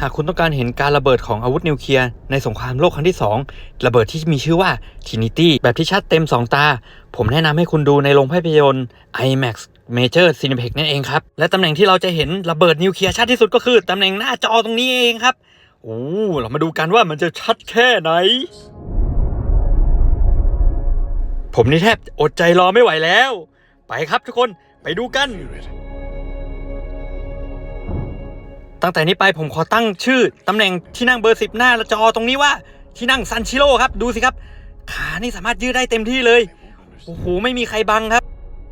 หากคุณต้องการเห็นการระเบิดของอาวุธนิวเคลียร์ในสงครามโลกครั้งที่ 2 ระเบิดที่มีชื่อว่า Trinity แบบที่ชัดเต็ม 2 ตา ผมแนะนำให้คุณดูในโรงภาพยนตร์ IMAX Major Cineplex นั่นเองครับ และตำแหน่งที่เราจะเห็นระเบิดนิวเคลียร์ชัดที่สุดก็คือตำแหน่งหน้าจอตรงนี้เองครับโอ้เรามาดูกันว่ามันจะชัดแค่ไหน ผมนี่แทบอดใจรอไม่ไหวแล้ว ไปครับทุกคนไปดูกัน ตั้งแต่นี้ไปผมขอตั้งชื่อตำแหน่งที่นั่งเบอร์สิบหน้าจอตรงนี้ว่าที่นั่งซันชิโร่ครับ ดูสิครับ ขานี่สามารถยืดได้เต็มที่เลย โอ้โห ไม่มีใครบังครับ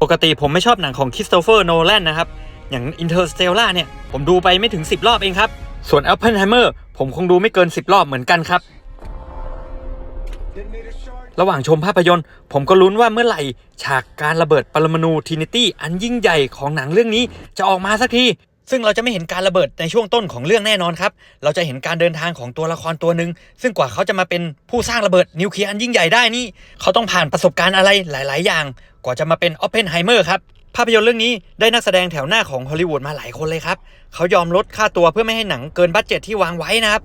ปกติผมไม่ชอบหนังของคริสโตเฟอร์โนแลนนะครับ อย่าง Interstellar เนี่ย ผมดูไปไม่ถึง 10 รอบเองครับ ส่วน Oppenheimer ผมคงดูไม่เกิน 10 รอบเหมือนกันครับ ระหว่างชมภาพยนตร์ ผมก็ลุ้นว่าเมื่อไหร่ ฉากการระเบิดปรมาณูทินิตี้อันยิ่งใหญ่ของหนังเรื่องนี้จะออกมาสักที ซึ่งเราจะไม่เห็นการระเบิดในช่วงต้นของเรื่องแน่นอนครับ เราจะเห็นการเดินทางของตัวละครตัวหนึ่งซึ่งกว่าเขาจะมาเป็นผู้สร้างระเบิดนิวเคลียร์อันยิ่งใหญ่ได้นี่ เขาต้องผ่านประสบการณ์อะไรหลาย ๆ อย่าง กว่าจะมาเป็นออปเพนไฮเมอร์ครับ ภาพยนตร์เรื่องนี้ได้นักแสดงแถวหน้าของฮอลลีวูดมาหลายคนเลยครับ เขายอมลดค่าตัวเพื่อไม่ให้หนังเกินบัตเจ็ตที่วางไว้นะครับ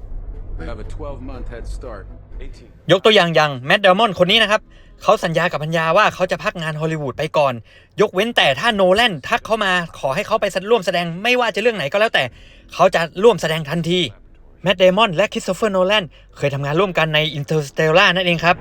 ยกตัวอย่างอย่างแมดเดลมอนคนนี้นะครับเขาสัญญากับพัญญาว่าเขาจะพักงานฮอลลีวูดไปก่อน ยกเว้นแต่ถ้าโนแลนทักเขามาขอให้เขาไปร่วมแสดงไม่ว่าจะเรื่องไหนก็แล้วแต่ เขาจะร่วมแสดงทันทีแมดเดมอนและคริสโตเฟอร์โนแลนเคยทำงานร่วมกันใน Interstellar นั่นเองครับ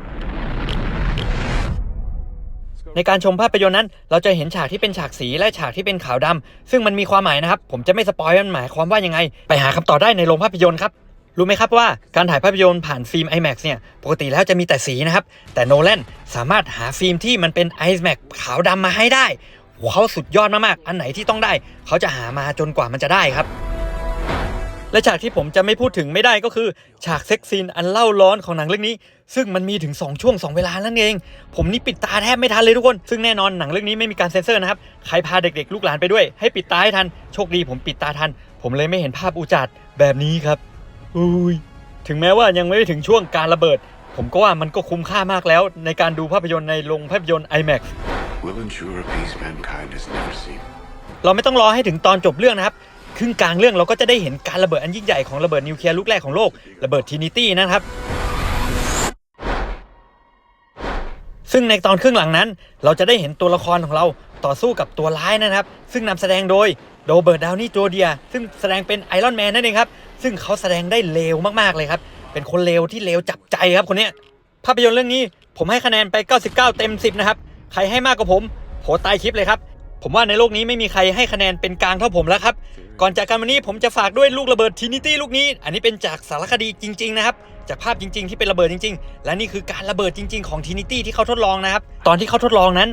ในการชมภาพยนตร์นั้น เราจะเห็นฉากที่เป็นฉากสีและฉากที่เป็นขาวดำซึ่งมันมีความหมายนะครับ ผมจะไม่สปอยมันหมายความว่ายังไง ไปหาคำตอบได้ในโรงภาพยนตร์ครับ รู้ไหมครับว่าการถ่ายภาพยนตร์ผ่านฟิล์ม IMAX เนี่ยปกติแล้วจะมีแต่สีนะครับ แต่โนแลนสามารถหาฟิล์มที่มันเป็น IMAX ขาวดำมาให้ได้เขาสุดยอดมากๆ อันไหนที่ต้องได้ เขาจะหามาจนกว่ามันจะได้ครับ และฉากที่ผมจะไม่พูดถึงไม่ได้ก็คือ ฉากเซ็กซีนอันเล่าร้อนของหนังเรื่องนี้ ซึ่งมันมีถึง 2 ช่วง 2 เวลานั่นเอง ผมนี่ปิดตาแทบไม่ทันเลยทุกคน ซึ่งแน่นอนหนังเรื่องนี้ไม่มีการเซ็นเซอร์นะครับ ใครพาเด็กๆ ลูกหลานไปด้วย ให้ปิดตาให้ทัน โชคดีผมปิดตาทัน ผมเลยไม่เห็นภาพอุจาดแบบนี้ครับ อุ้ยถึงแม้ว่ายังไม่ได้ถึงช่วงการระเบิด ผมก็ว่ามันก็คุ้มค่ามากแล้ว ในการดูภาพยนตร์ในโรงภาพยนตร์ IMAX will ensure a peace mankind has never seen. เราไม่ต้องรอให้ถึงตอนจบเรื่องนะครับ ครึ่งกลางเรื่องเราก็จะได้เห็นการระเบิดอันยิ่งใหญ่ของระเบิดนิวเคลียร์ลูกแรกของโลก ระเบิดทีนิตี้นะครับ ซึ่งในตอนครึ่งหลังนั้น เราจะได้เห็นตัวละครของเราต่อสู้กับตัวร้ายนะครับ ซึ่งนำแสดงโดยโรเบิร์ตดาวนี่โจเดีย ซึ่งแสดงเป็นไอรอนแมนนั่นเองครับ ซึ่งเขาแสดงได้เลวมากๆเลยครับ เป็นคนเลวที่เลวจับใจครับคนเนี้ยภาพยนตร์เรื่องนี้ผมให้คะแนนไป 99 เต็ม 10 นะครับ ใครให้มากกว่าผมโหใต้คลิปเลยครับ ผมว่าในโลกนี้ไม่มีใครให้คะแนนเป็นกลางเท่าผมแล้วครับ ก่อนจากกันวันนี้ผมจะฝากด้วยลูกระเบิดทีนิตี้ลูกนี้ อันนี้เป็นจากสารคดีจริง ๆ นะครับ จากภาพจริง ๆ ที่เป็นระเบิดจริง ๆ และนี่คือการระเบิดจริง ๆ ของทีนิตี้ที่เขาทดลองนะครับ ตอนที่เขาทดลองนั้น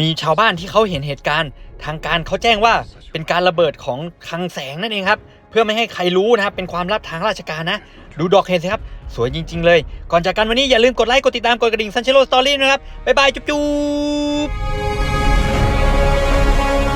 มีชาวบ้านที่เขาเห็นเหตุการณ์ ทางการเขาแจ้งว่า เป็นการระเบิดของคลังแสงนั่นเองครับเพื่อไม่ให้ใครรู้นะครับ เป็นความลับทางราชการนะ ดูดอกเห็นสิครับ สวยจริง ๆ เลย ก่อนจากกันวันนี้อย่าลืมกดไลค์ กดติดตาม กดกระดิ่งซันเชโลสตอรี่นะครับ บ๊ายบาย จุ๊บ